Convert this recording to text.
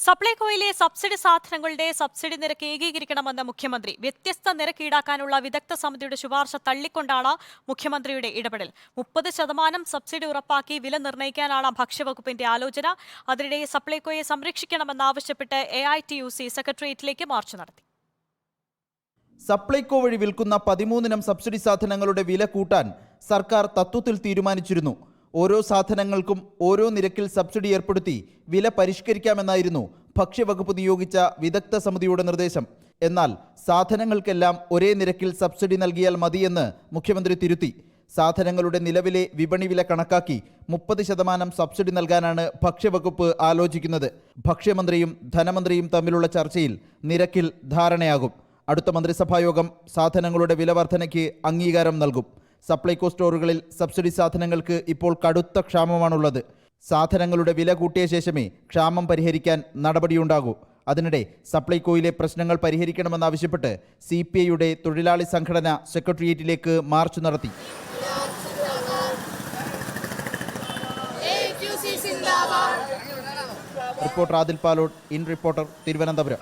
സപ്ലൈകോയിലെ subsidy സാധനങ്ങളുടെ subsidy നിരക്ക് ഏകീകരിക്കണമെന്ന് മുഖ്യമന്ത്രി. വ്യത്യസ്ത നിരക്ക് ഈടാക്കാനുള്ള വിദഗ്ധ സമിതിയുടെ ശുപാർശ തള്ളിക്കൊണ്ടാണ് മുഖ്യമന്ത്രിയുടെ ഇടപെടൽ. മുപ്പത് ശതമാനം സബ്സിഡി ഉറപ്പാക്കി വില നിർണയിക്കാനാണ് ഭക്ഷ്യവകുപ്പിന്റെ ആലോചന. അതിനിടെ സപ്ലൈകോയെ സംരക്ഷിക്കണമെന്നാവശ്യപ്പെട്ട് A I T U C സെക്രട്ടേറിയറ്റിലേക്ക് march നടത്തി. സപ്ലൈകോ വഴി വിൽക്കുന്ന പതിമൂന്നിനം സബ്സിഡി സാധനങ്ങളുടെ വില കൂട്ടാൻ സർക്കാർ തത്വത്തിൽ തീരുമാനിച്ചിരുന്നു. ഓരോ സാധനങ്ങൾക്കും ഓരോ നിരക്കിൽ സബ്സിഡി ഏർപ്പെടുത്തി വില പരിഷ്കരിക്കാമെന്നായിരുന്നു ഭക്ഷ്യവകുപ്പ് നിയോഗിച്ച വിദഗ്ധ സമിതിയുടെ നിർദ്ദേശം. എന്നാൽ സാധനങ്ങൾക്കെല്ലാം ഒരേ നിരക്കിൽ സബ്സിഡി നൽകിയാൽ മതിയെന്ന് മുഖ്യമന്ത്രി തിരുത്തി. സാധനങ്ങളുടെ നിലവിലെ വിപണി വില കണക്കാക്കി മുപ്പത് ശതമാനം സബ്സിഡി നൽകാനാണ് ഭക്ഷ്യവകുപ്പ് ആലോചിക്കുന്നത്. ഭക്ഷ്യമന്ത്രിയും ധനമന്ത്രിയും തമ്മിലുള്ള ചർച്ചയിൽ നിരക്കിൽ ധാരണയാകും. അടുത്ത മന്ത്രിസഭായോഗം സാധനങ്ങളുടെ വില വർധനയ്ക്ക് അംഗീകാരം നൽകും. സപ്ലൈകോ സ്റ്റോറുകളിൽ സബ്സിഡി സാധനങ്ങൾക്ക് ഇപ്പോൾ കടുത്ത ക്ഷാമമാണുള്ളത്. സാധനങ്ങളുടെ വില കൂട്ടിയ ശേഷമേ ക്ഷാമം പരിഹരിക്കാൻ നടപടിയുണ്ടാകൂ. അതിനിടെ സപ്ലൈകോയിലെ പ്രശ്നങ്ങൾ പരിഹരിക്കണമെന്നാവശ്യപ്പെട്ട് സി പി ഐയുടെ തൊഴിലാളി സംഘടന സെക്രട്ടേറിയറ്റിലേക്ക് മാർച്ച് നടത്തി. Reporter Adil Palode in reporter Thiruvananthapuram.